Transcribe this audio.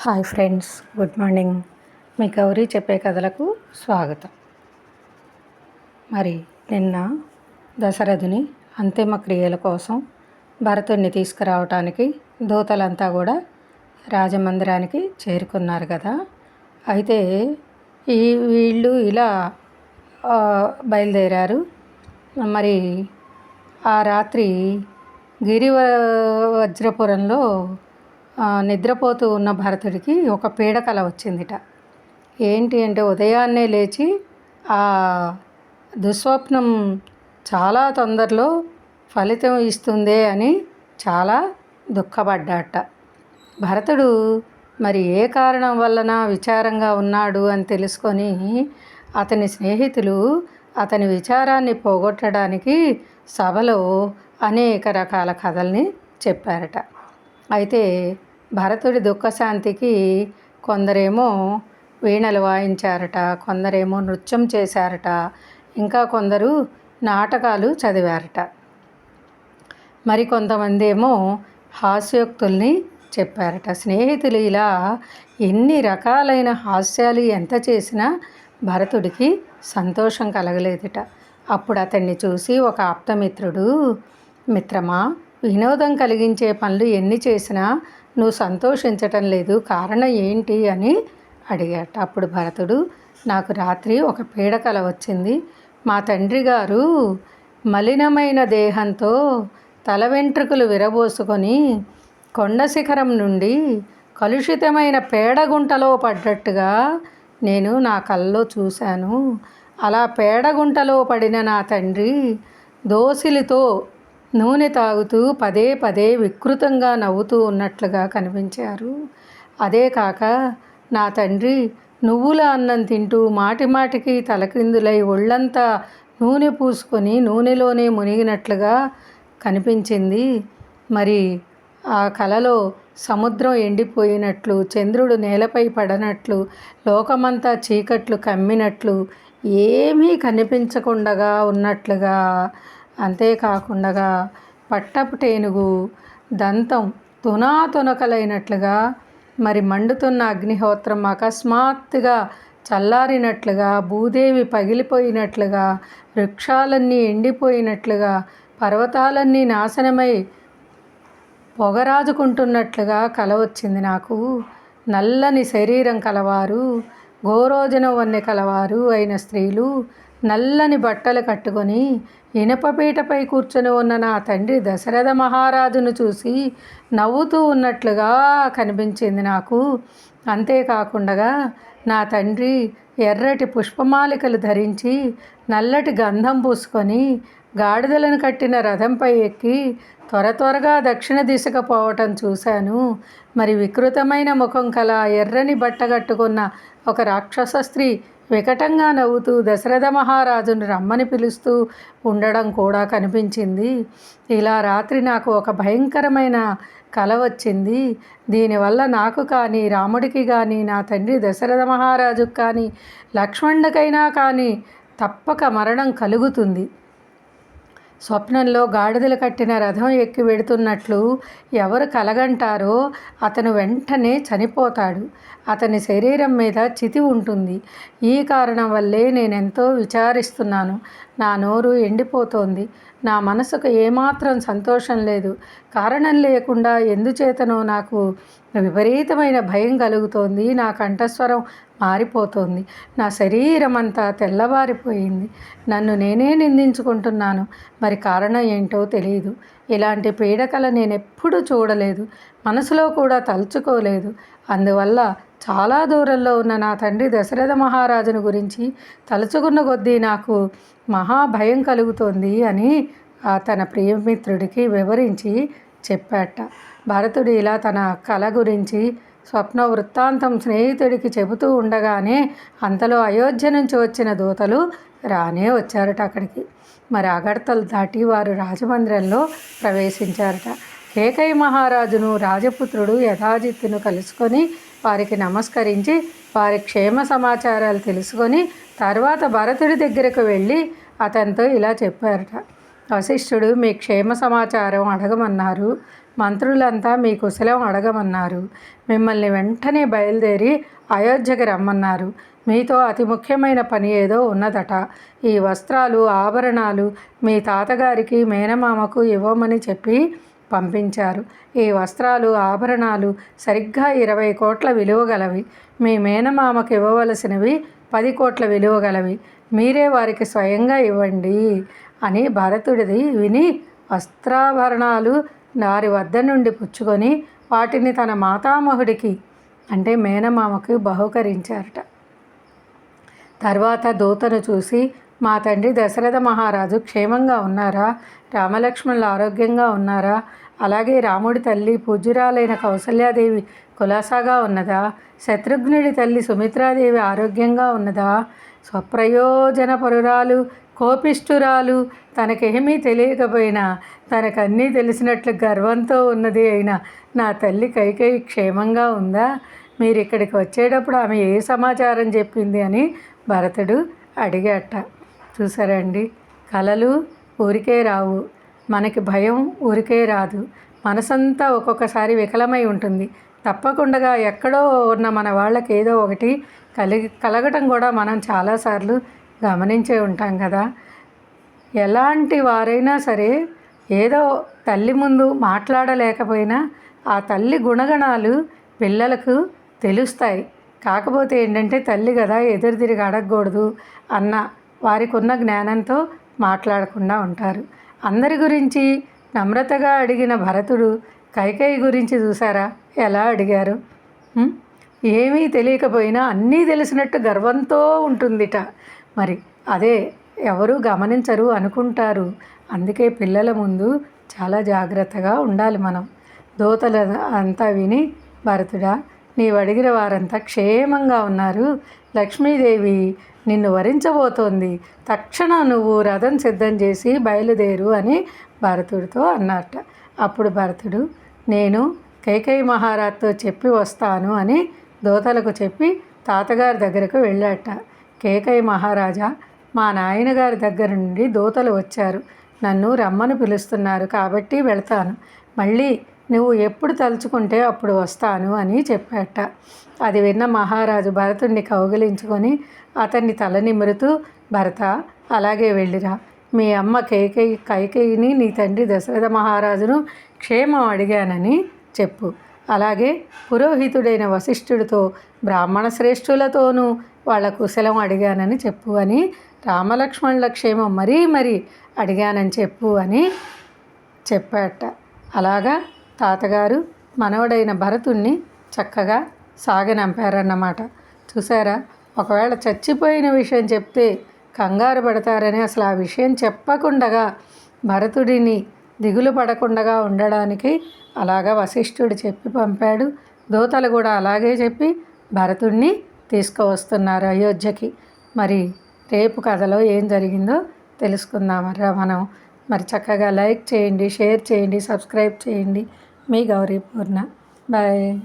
Hi friends good morning. మీ గౌరీ చెప్పే కథలకు స్వాగతం. మరి నిన్న దశరథుని అంతిమ క్రియల కోసం భరతుడిని తీసుకురావటానికి దూతలంతా కూడా రాజమందిరానికి చేరుకున్నారు కదా. అయితే ఈ వీళ్ళు ఇలా బయలుదేరారు. మరి ఆ రాత్రి గిరి వజ్రపురంలో నిద్రపోతూ ఉన్న భరతుడికి ఒక పీడకల వచ్చిందిట. ఏంటి అంటే ఉదయాన్నే లేచి ఆ దుస్వప్నం చాలా తొందరలో ఫలితం ఇస్తుందే అని చాలా దుఃఖపడ్డాట. భరతుడు మరి ఏ కారణం వలన విచారంగా ఉన్నాడు అని తెలుసుకొని అతని స్నేహితులు అతని విచారాన్ని పోగొట్టడానికి సభలో అనేక రకాల కథల్ని చెప్పారట. అయితే భరతుడి దుఃఖశాంతికి కొందరేమో వీణలు వాయించారట కొందరేమో నృత్యం చేశారట ఇంకా కొందరు నాటకాలు చదివారట. మరికొంతమంది ఏమో హాస్యోక్తుల్ని చెప్పారట స్నేహితులు ఇలా ఎన్ని రకాలైన హాస్యాలు ఎంత చేసినా భరతుడికి సంతోషం కలగలేదుట. అప్పుడు అతన్ని చూసి ఒక ఆప్తమిత్రుడు మిత్రమా వినోదం కలిగించే పనులు ఎన్ని చేసినా నువ్వు సంతోషించటం లేదు కారణం ఏంటి అని అడిగాట. అప్పుడు భరతుడు నాకు రాత్రి ఒక పీడకల వచ్చింది. మా తండ్రి గారు మలినమైన దేహంతో తల వెంట్రుకలు విరబోసుకొని కొండ శిఖరం నుండి కలుషితమైన పేడగుంటలో పడ్డట్టుగా నేను నా కల్లో చూశాను. అలా పేడగుంటలో పడిన నా తండ్రి దోసిలితో నూనె తాగుతూ పదే పదే వికృతంగా నవ్వుతూ ఉన్నట్లుగా కనిపించారు. అదే కాక నా తండ్రి నువ్వుల అన్నం తింటూ మాటిమాటికి తలక్రిందులై ఒళ్ళంతా నూనె పూసుకొని నూనెలోనే మునిగినట్లుగా కనిపించింది. మరి ఆ కలలో సముద్రం ఎండిపోయినట్లు చంద్రుడు నేలపై పడనట్లు లోకమంతా చీకట్లు కమ్మినట్లు ఏమీ కనిపించకుండగా ఉన్నట్లుగా అంతేకాకుండా పట్టపు టేనుగు దంతం తునాతునకలైనట్లుగా మరి మండుతున్న అగ్నిహోత్రం అకస్మాత్తుగా చల్లారినట్లుగా భూదేవి పగిలిపోయినట్లుగా వృక్షాలన్నీ ఎండిపోయినట్లుగా పర్వతాలన్నీ నాశనమై పొగరాజుకుంటున్నట్లుగా కల వచ్చింది నాకు. నల్లని శరీరం కలవారు గోరోజనం వన్నె కలవారు అయిన స్త్రీలు నల్లని బట్టలు కట్టుకొని ఇనపపీటపై కూర్చొని ఉన్న నా తండ్రి దశరథ మహారాజును చూసి నవ్వుతూ ఉన్నట్లుగా కనిపించింది నాకు. అంతేకాకుండా నా తండ్రి ఎర్రటి పుష్పమాలికలు ధరించి నల్లటి గంధం పూసుకొని గాడిదలను కట్టిన రథంపై ఎక్కి త్వర త్వరగా దక్షిణ దిశగా పోవటం చూశాను. మరి వికృతమైన ముఖం కల ఎర్రని బట్ట కట్టుకున్న ఒక రాక్షస స్త్రీ వికటంగా నవ్వుతూ దశరథ మహారాజును రమ్మని పిలుస్తూ ఉండడం కూడా కనిపించింది. ఇలా రాత్రి నాకు ఒక భయంకరమైన కల వచ్చింది. దీనివల్ల నాకు కానీ రాముడికి కానీ నా తండ్రి దశరథ మహారాజుకు కానీ లక్ష్మణుడికైనా కానీ తప్పక మరణం కలుగుతుంది. స్వప్నంలో గాడిదలు కట్టిన రథం ఎక్కి వెడుతున్నట్లు ఎవరు కలగంటారో అతను వెంటనే చనిపోతాడు. అతని శరీరం మీద చితి ఉంటుంది. ఈ కారణం వల్లే నేనెంతో విచారిస్తున్నాను. నా నోరు ఎండిపోతోంది. నా మనసుకు ఏమాత్రం సంతోషం లేదు. కారణం లేకుండా ఎందుచేతనో నాకు విపరీతమైన భయం కలుగుతోంది. నా కంఠస్వరం మారిపోతోంది. నా శరీరం అంతా తెల్లబారిపోయింది నన్ను నేనే నిందించుకుంటున్నాను. మరి కారణం ఏంటో తెలియదు ఇలాంటి పీడకల నేను ఎప్పుడూ చూడలేదు. మనసులో కూడా తలుచుకోలేదు. అందువల్ల చాలా దూరంలో ఉన్న నా తండ్రి దశరథ మహారాజును గురించి తలుచుకున్న కొద్దీ నాకు మహా భయం కలుగుతోంది అని తన ప్రియమిత్రుడికి వివరించి చెప్పాట. భరతుడు ఇలా తన కళ గురించి స్వప్న వృత్తాంతం స్నేహితుడికి చెబుతూ ఉండగానే అంతలో అయోధ్య నుంచి వచ్చిన దూతలు రానే వచ్చారట అక్కడికి. మరి అగడతలు దాటి వారు రాజమందిరంలో ప్రవేశించారట. కేకయ్య మహారాజును రాజపుత్రుడు యథాజిత్తును కలుసుకొని వారికి నమస్కరించి వారి క్షేమ సమాచారాలు తెలుసుకొని తర్వాత భరతుడి దగ్గరకు వెళ్ళి అతనితో ఇలా చెప్పారట. వశిష్ఠుడు మీ క్షేమ సమాచారం అడగమన్నారు. మంత్రులంతా మీ కుశలం అడగమన్నారు. మిమ్మల్ని వెంటనే బయలుదేరి అయోధ్యకి రమ్మన్నారు. మీతో అతి ముఖ్యమైన పని ఏదో ఉన్నదట. ఈ వస్త్రాలు ఆభరణాలు మీ తాతగారికి మేనమామకు ఇవ్వమని చెప్పి పంపించారు. ఈ వస్త్రాలు ఆభరణాలు సరిగ్గా ఇరవై కోట్ల విలువ గలవి. మీ మేనమామకు ఇవ్వవలసినవి పది కోట్ల విలువ గలవి. మీరే వారికి స్వయంగా ఇవ్వండి అని భరతుడిది విని వస్త్రాభరణాలు వారి వద్ద నుండి పుచ్చుకొని వాటిని తన మాతామహుడికి అంటే మేనమామకు బహుకరించారట. తర్వాత దూతను చూసి మా తండ్రి దశరథ మహారాజు క్షేమంగా ఉన్నారా? రామలక్ష్మణులు ఆరోగ్యంగా ఉన్నారా? అలాగే రాముడి తల్లి పూజ్యురాలైన కౌసల్యాదేవి కులాసాగా ఉన్నదా? శత్రుఘ్నుడి తల్లి సుమిత్రాదేవి ఆరోగ్యంగా ఉన్నదా? స్వప్రయోజన పరురాలు కోపిష్ఠురాలు తనకేమీ తెలియకపోయినా తనకన్నీ తెలిసినట్లు గర్వంతో ఉన్నది అయినా నా తల్లి కైకేయి క్షేమంగా ఉందా? మీరు ఇక్కడికి వచ్చేటప్పుడు ఆమె ఏ సమాచారం చెప్పింది అని భరతుడు అడిగాట. చూసారండి కలలు ఊరికే రావు. మనకి భయం ఊరికే రాదు. మనసంతా ఒక్కొక్కసారి వికలమై ఉంటుంది. తప్పకుండా ఎక్కడో ఉన్న మన వాళ్ళకి ఏదో ఒకటి కలిగి కలగటం కూడా మనం చాలాసార్లు గమనించే ఉంటాం కదా. ఎలాంటి వారైనా సరే ఏదో తల్లి ముందు మాట్లాడలేకపోయినా ఆ తల్లి గుణగణాలు పిల్లలకు తెలుస్తాయి. కాకపోతే ఏంటంటే తల్లి కదా ఎదురు తిరిగి అడగకూడదు అన్న వారికి ఉన్న జ్ఞానంతో మాట్లాడకుండా ఉంటారు. అందరి గురించి నమ్రతగా అడిగిన భరతుడు కైకేయి గురించి చూసారా ఎలా అడిగారు? ఏమీ తెలియకపోయినా అన్నీ తెలిసినట్టు గర్వంతో ఉంటుందిట. మరి అదే ఎవరు గమనించరు అనుకుంటారు. అందుకే పిల్లల ముందు చాలా జాగ్రత్తగా ఉండాలి మనం. దోతల అంతా విని భరతుడా నీవు అడిగిన వారంతా క్షేమంగా ఉన్నారు. లక్ష్మీదేవి నిన్ను వరించబోతోంది. తక్షణం నువ్వు రథం సిద్ధం చేసి బయలుదేరు అని భరతుడితో అన్నట్ట అప్పుడు భరతుడు నేను కైకేయి మహారాజ్తో చెప్పి వస్తాను అని దోతలకు చెప్పి తాతగారి దగ్గరకు వెళ్ళాట కేకయ్య మహారాజా మా నాయనగారి దగ్గర నుండి దూతలు వచ్చారు. నన్ను రమ్మని పిలుస్తున్నారు కాబట్టి వెళ్తాను. మళ్ళీ నువ్వు ఎప్పుడు తలుచుకుంటే అప్పుడు వస్తాను అని చెప్పాట. అది విన్న మహారాజు భరతుణ్ణి కౌగిలించుకొని అతన్ని తల నిమురుతూ భరత అలాగే వెళ్ళిరా. మీ అమ్మ కైకేయి కైకేయిని నీ తండ్రి దశరథ మహారాజును క్షేమం అడిగానని చెప్పు. అలాగే పురోహితుడైన వశిష్ఠుడితో బ్రాహ్మణ శ్రేష్ఠులతోనూ వాళ్ళ కుశలం అడిగానని చెప్పు అని రామలక్ష్మణుల క్షేమం మరీ మరీ అడిగానని చెప్పు అని చెప్పాట. అలాగా తాతగారు మనవడైన భరతుణ్ణి చక్కగా సాగనంపారన్నమాట. చూసారా ఒకవేళ చచ్చిపోయిన విషయం చెప్తే కంగారు పడతారని అసలు ఆ విషయం చెప్పకుండగా భరతుడిని దిగులు పడకుండా ఉండడానికి అలాగా వశిష్ఠుడు చెప్పి పంపాడు. దూతలు కూడా అలాగే చెప్పి భరతుడిని తీసుకువస్తున్నారు అయోధ్యకి. మరి రేపు కథలో ఏం జరిగిందో తెలుసుకుందామరా మనం. మరి చక్కగా లైక్ చేయండి షేర్ చేయండి సబ్స్క్రైబ్ చేయండి. మీ గౌరీ పూర్ణ బాయ్.